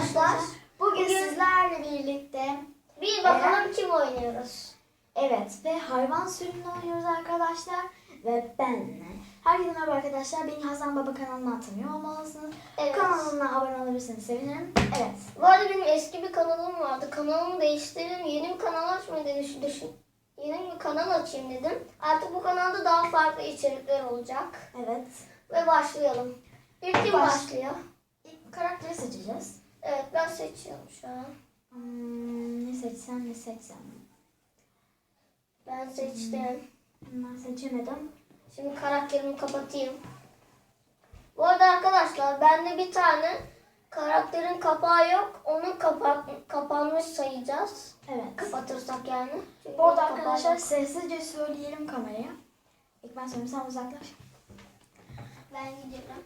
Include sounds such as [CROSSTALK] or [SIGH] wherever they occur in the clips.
arkadaşlar. Bugün, Bugün- sizlerle birlikte Bir bakalım kim oynuyoruz. evet ve hayvan sürümünü oynuyoruz arkadaşlar ve benle. Herkese merhaba arkadaşlar. Beni Hasan Baba kanalına tanıyor olmalısınız. Evet. Kanalına abone olabilirseniz sevinirim. Evet. Bu arada benim eski bir kanalım vardı. Kanalımı değiştirdim. Yeni bir kanal açmayı düşün. Yeni bir kanal açayım dedim. Artık bu kanalda daha farklı içerikler olacak. Evet. Ve başlayalım. İlk kim Baş- başlıyor? İlk karakteri seçeceğiz. Evet ben seçiyorum şu an. Hmm, ne seçsem ne seçsem. Ben seçtim. Ben seçemedim. Şimdi karakterimi kapatayım. Bu arada arkadaşlar bende bir tane karakterin kapağı yok. Onu kapat kapanmış sayacağız. Evet. Kapatırsak yani. Çünkü Bu arada arkadaşlar yok. sessizce söyleyelim kameraya. İlk ben söyleyeyim sen uzaklaş. ben gidiyorum.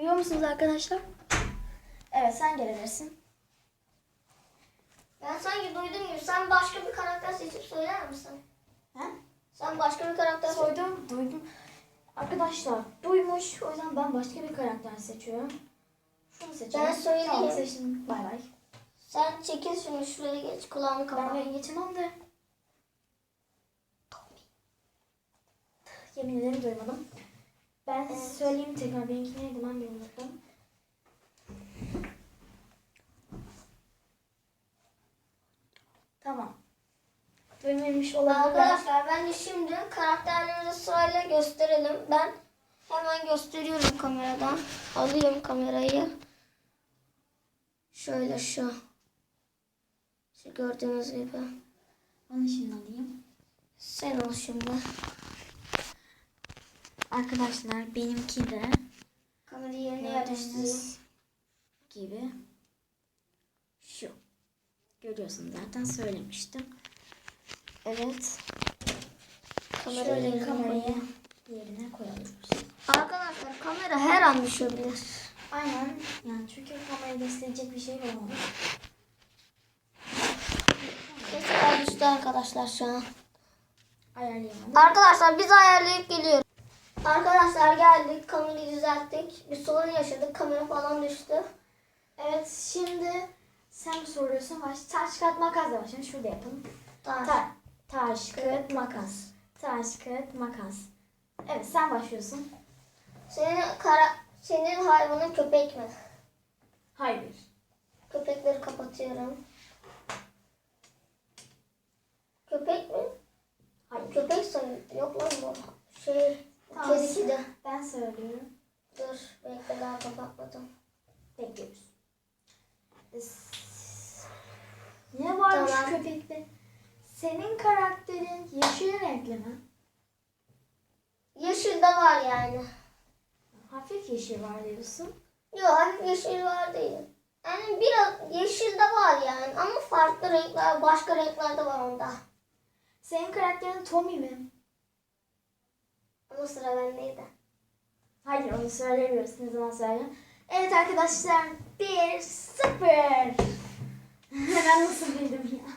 Duyuyor musunuz arkadaşlar? Evet sen gelebilirsin. Ben sanki duydum gibi. Sen başka bir karakter seçip söyler misin? He? Sen başka bir karakter. Soydum, duydum. Arkadaşlar duymuş. O yüzden ben başka bir karakter seçiyorum. Şunu seçiyorum. Ben söyleyeyim. Tamam seçtim. Bay bay. Sen çekil şunu şuraya geç. Kulağını Ben kapat. oraya geçemem de. Yemin ederim duymadım. Ben Evet. söyleyeyim tekrar. Benimki neydi ben bir unuttum. Tamam. Duymamış olabilir. Arkadaşlar ben de şimdi karakterlerimizi sırayla gösterelim. Ben hemen gösteriyorum kameradan. Alıyorum kamerayı. Şöyle şu. Şu gördüğünüz gibi. Onu şimdi alayım. Sen ol şimdi. Arkadaşlar benimki de Kamerayı yerine yerleştireyim. gibi şu. Görüyorsun zaten söylemiştim. Evet. Kamerayı Şöyle yerine kamerayı yerine koyalım. Arkadaşlar kamera her an düşebilir. Aynen. Yani çünkü kamerayı gösterecek bir şey olmadı. Mesela düştü arkadaşlar şu an. Ayarlayamadım. Arkadaşlar biz ayarlayıp geliyoruz. Arkadaşlar geldik. Kamerayı düzelttik. Bir sorun yaşadık. Kamera falan düştü. Evet şimdi sen soruyorsun. Baş, taş kağıt makas da başlayalım. Şurada yapalım. Tamam. Ta, taş kağıt makas. Taş kağıt makas. Evet sen başlıyorsun. Senin kara senin hayvanın köpek mi? Hayır. Köpekleri kapatıyorum. Köpek mi? Hayır. Köpek sayı yok lan bu. Şey kedisi de. Ben söylüyorum. Dur bekle daha kapatmadım. Bekliyoruz. Ne varmış Tamam. köpekte? Senin karakterin yeşil renkli mi? Yeşil de var yani. Hafif yeşil var diyorsun. Yok hafif yeşil var değil. Yani biraz yeşil de var yani ama farklı renkler, başka renkler de var onda. Senin karakterin Tommy mi? Ama sıra bendeydi. Hayır onu söylemiyoruz. Ne zaman söyleyeyim? Evet arkadaşlar 1 0 [LAUGHS] Ben nasıl bildim ya?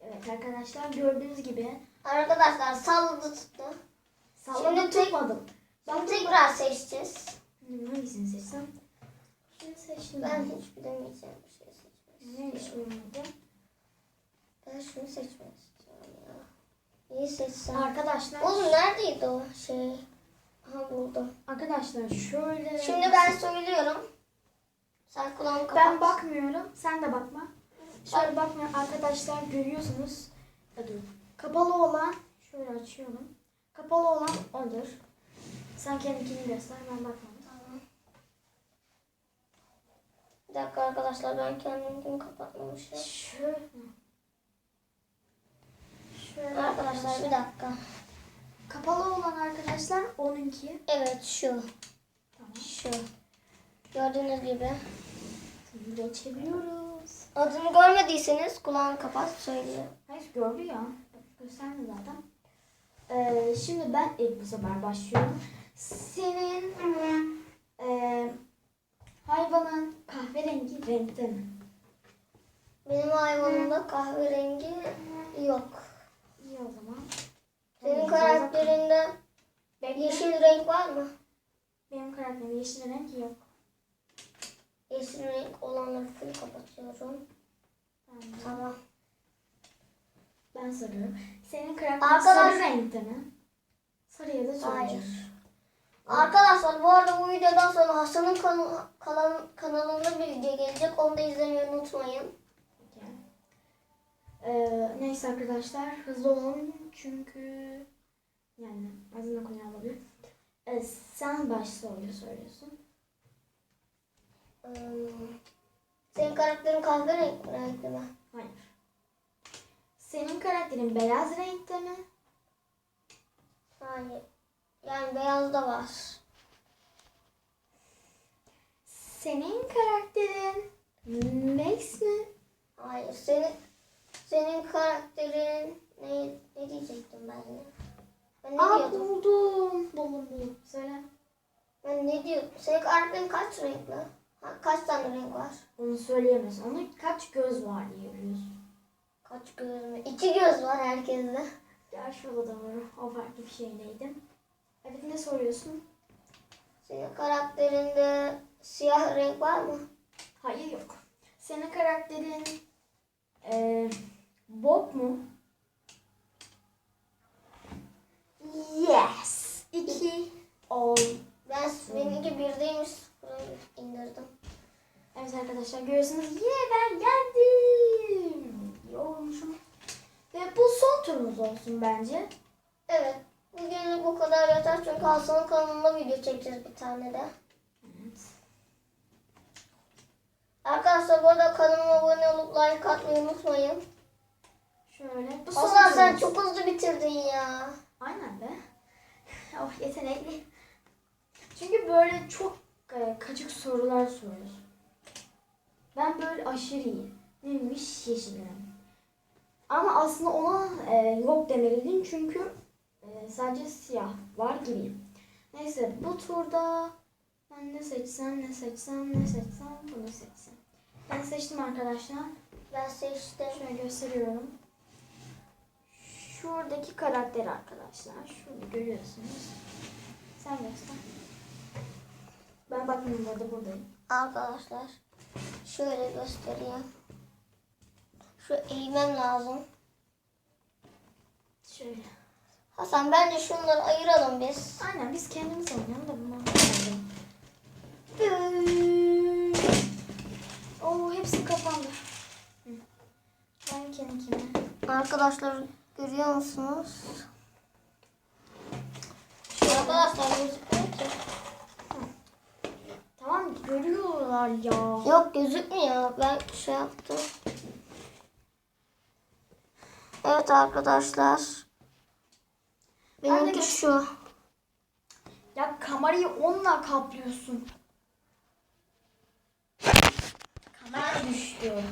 Evet arkadaşlar gördüğünüz gibi Arkadaşlar salladı tuttu. salladım Şimdi tutmadım. Şimdi tekrar seçeceğiz. Hangisini seçsem? Şunu seçtim. Ben hiç bilemeyeceğim bir şey seçmek Ne hiç bilmedim. Ben şunu ya. Seçsem? Arkadaşlar Oğlum neredeydi o şey? Aha buldum. Arkadaşlar şöyle Şimdi ben söylüyorum. Sen kulağını kapat. ben bakmıyorum. Sen de bakma. Şöyle bakma arkadaşlar görüyorsunuz. Dur. Kapalı olan şöyle açıyorum. Kapalı olan odur. Sen kendikini göster ben bakmadım. Tamam. Bir dakika arkadaşlar ben kendimkini kapatmamışım. Şöyle. Şöyle Arkadaşlar bir dakika. Kapalı olan arkadaşlar onunki. Evet şu. Tamam. Şu. Gördüğünüz gibi. Şimdi geçebiliyoruz. Adını görmediyseniz kulağını kapat söylüyor. Hayır gördü ya. Gösterme zaten. Ee, şimdi ben ilk bu sefer başlıyorum. Senin e, hayvanın kahverengi renkte mi? Benim hayvanımda kahverengi yok. O zaman. Senin karakterinde Bekle. yeşil renk var mı? Benim karakterim yeşil renk yok. yeşil renk olanları full kapatıyorum. Tamam. Tamam. Ben soruyorum. Senin karakterin Arkadaş- sarı renkte mi? Sarıya da Hayır. soracağım. Arkadaşlar bu arada bu videodan sonra Hasan'ın kan- kanalında bir video gelecek. Onu da izlemeyi unutmayın. Ee, neyse arkadaşlar hızlı olalım çünkü yani ağzına konuya alabilir. Ee, sen baş soruyu soruyorsun. Ee, senin karakterin kahverengi renkli mi? Hayır. Senin karakterin beyaz renkte mi? Hayır. Yani beyaz da var. Senin karakterin Max mi? Hayır. Senin senin karakterin ne, ne diyecektim ben ya? Ben ne Aa diyordum? buldum. Buldum buldum. Söyle. Ben ne diyordum? Senin karakterin kaç renkli? Ha, kaç tane renk var? Onu söyleyemezsin. Onun kaç göz var diye biliyorsun. Kaç göz mü? İki göz var herkeste. Gerçi o da doğru. O farklı bir şeydeydi. Evet ne soruyorsun? Senin karakterinde siyah renk var mı? Hayır yok. Senin karakterin eee Bob mu? Yes. İki. Ol. Ben benimki birdeymiş. Sıfıra indirdim. Evet arkadaşlar görüyorsunuz. Ye ben geldim. İyi olmuşum. Ve bu son turumuz olsun bence. Evet. Bugünlük bu kadar yeter çünkü Hasan'ın kanalında video çekeceğiz bir tane de. Evet. Arkadaşlar bu arada kanalıma abone olup like atmayı unutmayın. Şöyle. Bu Hasan sen çok hızlı bitirdin ya. Aynen be. Oh yetenekli. Çünkü böyle çok e, kaçık sorular soruyorsun. Ben böyle aşırı iyi. Neymiş yeşil renk. Ama aslında ona e, yok demeliydin çünkü e, sadece siyah var gibi. Neyse bu turda ben ne seçsem ne seçsem ne seçsem bunu seçsem. Ben seçtim arkadaşlar. Ben seçtim. Şöyle gösteriyorum. Şuradaki karakter arkadaşlar. Şurada görüyorsunuz. Sen göster. Ben bakmıyorum burada buradayım. Arkadaşlar şöyle göstereyim. Şu eğmem lazım. Şöyle. Hasan bence şunları ayıralım biz. Aynen biz kendimiz oynayalım da bunlar. Oo hepsi kapandı. Ben kendime. Arkadaşlar görüyor musunuz? Arkadaşlar gözükmüyor ki. Tamam görüyorlar ya. Yok gözükmüyor. Ben şey yaptım. Evet arkadaşlar. Ben de Benimki gö- şu. Ya kamerayı onunla kaplıyorsun. Kamera düştü.